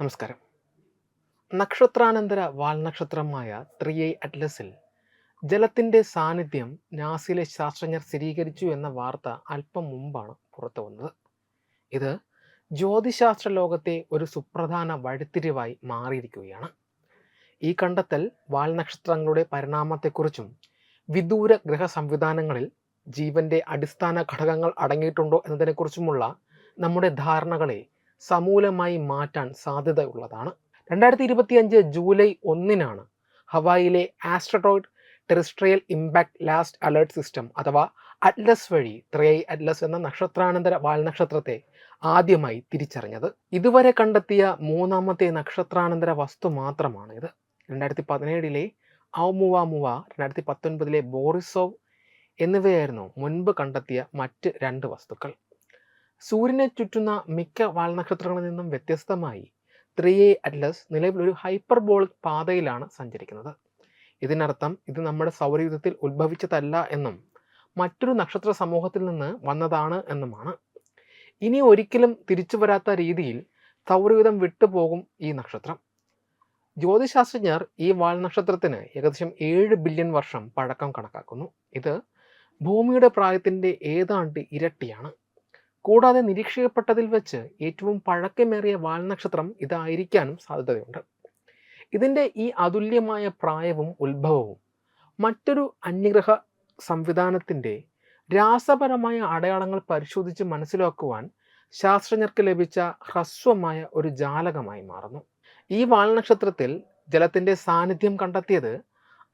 നമസ്കാരം. നക്ഷത്രാനന്തര വാൽനക്ഷത്രമായ ത്രിയൈ അറ്റ്ലസിൽ ജലത്തിന്റെ സാന്നിധ്യം നാസിലെ ശാസ്ത്രജ്ഞർ സ്ഥിരീകരിച്ചു എന്ന വാർത്ത അല്പം മുമ്പാണ് പുറത്തു വന്നത്. ഇത് ജ്യോതിശാസ്ത്ര ലോകത്തെ ഒരു സുപ്രധാന വഴിത്തിരിവായി മാറിയിരിക്കുകയാണ്. ഈ കണ്ടെത്തൽ വാൽനക്ഷത്രങ്ങളുടെ പരിണാമത്തെക്കുറിച്ചും വിദൂര ഗ്രഹ സംവിധാനങ്ങളിൽ ജീവന്റെ അടിസ്ഥാന ഘടകങ്ങൾ അടങ്ങിയിട്ടുണ്ടോ എന്നതിനെക്കുറിച്ചുമുള്ള നമ്മുടെ ധാരണകളെ സമൂലമായി മാറ്റാൻ സാധ്യതയുള്ളതാണ്. രണ്ടായിരത്തി ഇരുപത്തിയഞ്ച് ജൂലൈ ഒന്നിനാണ് ഹവായിലെ asteroid terrestrial impact last alert system അഥവാ അറ്റ്ലസ് വഴി ത്രേ അറ്റ്ലസ് എന്ന നക്ഷത്രാനന്തര വാൽനക്ഷത്രത്തെ ആദ്യമായി തിരിച്ചറിഞ്ഞത്. ഇതുവരെ കണ്ടെത്തിയ മൂന്നാമത്തെ നക്ഷത്രാനന്തര വസ്തു മാത്രമാണ് ഇത്. രണ്ടായിരത്തി പതിനേഴിലെ ഔമുവാമുവ രണ്ടായിരത്തി പത്തൊൻപതിലെ ബോറിസോവ് എന്നിവയായിരുന്നു മുൻപ് കണ്ടെത്തിയ മറ്റ് രണ്ട് വസ്തുക്കൾ. സൂര്യനെ ചുറ്റുന്ന മിക്ക വാൽനക്ഷത്രങ്ങളിൽ നിന്നും വ്യത്യസ്തമായി ത്രീ എ അറ്റ്ലസ് നിലവിൽ ഒരു ഹൈപ്പർബോളിക് പാതയിലാണ് സഞ്ചരിക്കുന്നത്. ഇതിനർത്ഥം ഇത് നമ്മുടെ സൗരയൂഥത്തിൽ ഉത്ഭവിച്ചതല്ല എന്നും മറ്റൊരു നക്ഷത്ര സമൂഹത്തിൽ നിന്ന് വന്നതാണ് എന്നുമാണ്. ഇനി ഒരിക്കലും തിരിച്ചു വരാത്ത രീതിയിൽ സൗരയൂഥം വിട്ടുപോകും ഈ നക്ഷത്രം. ജ്യോതിശാസ്ത്രജ്ഞർ ഈ വാൽനക്ഷത്രത്തിന് ഏകദേശം ഏഴ് ബില്യൺ വർഷം പഴക്കം കണക്കാക്കുന്നു. ഇത് ഭൂമിയുടെ പ്രായത്തിന്റെ ഏതാണ്ട് ഇരട്ടിയാണ്. കൂടാതെ നിരീക്ഷിക്കപ്പെട്ടതിൽ വെച്ച് ഏറ്റവും പഴക്കമേറിയ വാൽനക്ഷത്രം ഇതായിരിക്കാനും സാധ്യതയുണ്ട്. ഇതിന്റെ ഈ അതുല്യമായ പ്രായവും ഉത്ഭവവും മറ്റൊരു അന്യഗ്രഹ സംവിധാനത്തിന്റെ രാസപരമായ അടയാളങ്ങൾ പരിശോധിച്ച് മനസ്സിലാക്കുവാൻ ശാസ്ത്രജ്ഞർക്ക് ലഭിച്ച ഹ്രസ്വമായ ഒരു ജാലകമായി മാറുന്നു. ഈ വാൽനക്ഷത്രത്തിൽ ജലത്തിന്റെ സാന്നിധ്യം കണ്ടെത്തിയത്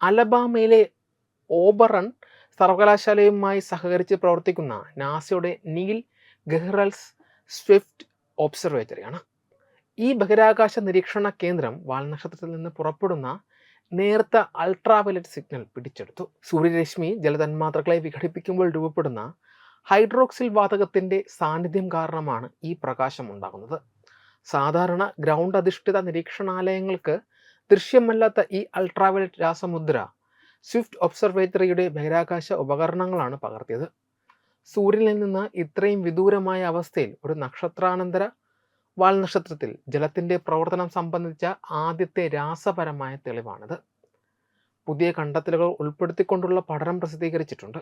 അലബാമയിലെ ഓബറൺ സർവകലാശാലയുമായി സഹകരിച്ച് പ്രവർത്തിക്കുന്ന നാസയുടെ നീൽ ഗഹ്റൽസ് സ്വിഫ്റ്റ് ഒബ്സർവേറ്ററിയാണ്. ഈ ബഹിരാകാശ നിരീക്ഷണ കേന്ദ്രം വാൽനക്ഷത്രത്തിൽ നിന്ന് പുറപ്പെടുന്ന നേർത്ത അൾട്രാവയലറ്റ് സിഗ്നൽ പിടിച്ചെടുത്തു. സൂര്യരശ്മി ജലതന്മാത്രകളെ വിഘടിപ്പിക്കുമ്പോൾ രൂപപ്പെടുന്ന ഹൈഡ്രോക്സിൽ വാതകത്തിന്റെ സാന്നിധ്യം കാരണമാണ് ഈ പ്രകാശം ഉണ്ടാകുന്നത്. സാധാരണ ഗ്രൗണ്ട് അധിഷ്ഠിത നിരീക്ഷണാലയങ്ങൾക്ക് ദൃശ്യമല്ലാത്ത ഈ അൾട്രാവയലറ്റ് രാസമുദ്ര സ്വിഫ്റ്റ് ഒബ്സർവേറ്ററിയുടെ ബഹിരാകാശ ഉപകരണങ്ങളാണ് പകർത്തിയത്. സൂര്യനിൽ നിന്ന് ഇത്രയും വിദൂരമായ അവസ്ഥയിൽ ഒരു നക്ഷത്രാനന്തര വാൽനക്ഷത്രത്തിൽ ജലത്തിന്റെ പ്രവർത്തനം സംബന്ധിച്ച ആദ്യത്തെ രാസപരമായ തെളിവാണിത്. പുതിയ കണ്ടെത്തലുകൾ ഉൾപ്പെടുത്തിക്കൊണ്ടുള്ള പഠനം പ്രസിദ്ധീകരിച്ചിട്ടുണ്ട്.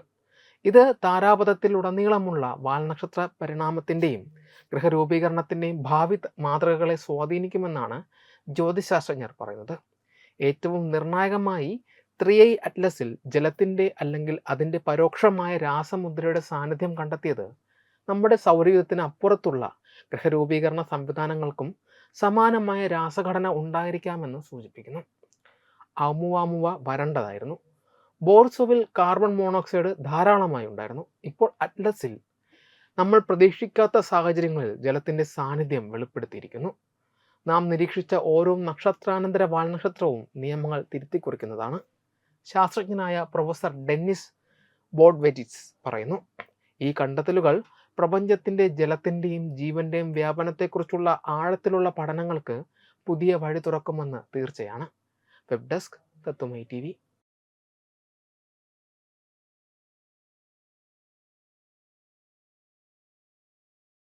ഇത് താരാപഥത്തിലുടനീളമുള്ള വാൽനക്ഷത്ര പരിണാമത്തിന്റെയും ഗ്രഹരൂപീകരണത്തിന്റെയും ഭാവി മാതൃകകളെ സ്വാധീനിക്കുമെന്നാണ് ജ്യോതിശാസ്ത്രജ്ഞർ പറയുന്നത്. ഏറ്റവും നിർണായകമായി ത്രീ ഐ അറ്റ്ലസിൽ ജലത്തിന്റെ അല്ലെങ്കിൽ അതിന്റെ പരോക്ഷമായ രാസമുദ്രയുടെ സാന്നിധ്യം കണ്ടെത്തിയത് നമ്മുടെ സൗരയുധത്തിന് അപ്പുറത്തുള്ള ഗ്രഹരൂപീകരണ സംവിധാനങ്ങൾക്കും സമാനമായ രാസഘടന ഉണ്ടായിരിക്കാമെന്ന് സൂചിപ്പിക്കുന്നു. അമുവാമുവ വരണ്ടതായിരുന്നു. ബോർസോവിൽ കാർബൺ മോണോക്സൈഡ് ധാരാളമായി ഉണ്ടായിരുന്നു. ഇപ്പോൾ അറ്റ്ലസിൽ നമ്മൾ പ്രതീക്ഷിക്കാത്ത സാഹചര്യങ്ങളിൽ ജലത്തിന്റെ സാന്നിധ്യം വെളിപ്പെടുത്തിയിരിക്കുന്നു. നാം നിരീക്ഷിച്ച ഓരോ നക്ഷത്രാനന്തര വാൽനക്ഷത്രവും നിയമങ്ങൾ തിരുത്തിക്കുറിക്കുന്നതാണ്. ശാസ്ത്രജ്ഞനായ പ്രൊഫസർ ഡെന്നിസ് ബോഡ്വെറ്റിസ് പറയുന്നു ഈ കണ്ടെത്തലുകൾ പ്രപഞ്ചത്തിന്റെ ജലത്തിന്റെയും ജീവന്റെയും വ്യാപനത്തെക്കുറിച്ചുള്ള ആഴത്തിലുള്ള പഠനങ്ങൾക്ക് പുതിയ വഴി തുറക്കുമെന്ന് തീർച്ചയാണ്. വെബ് ഡെസ്ക് തത്വമൈ ടി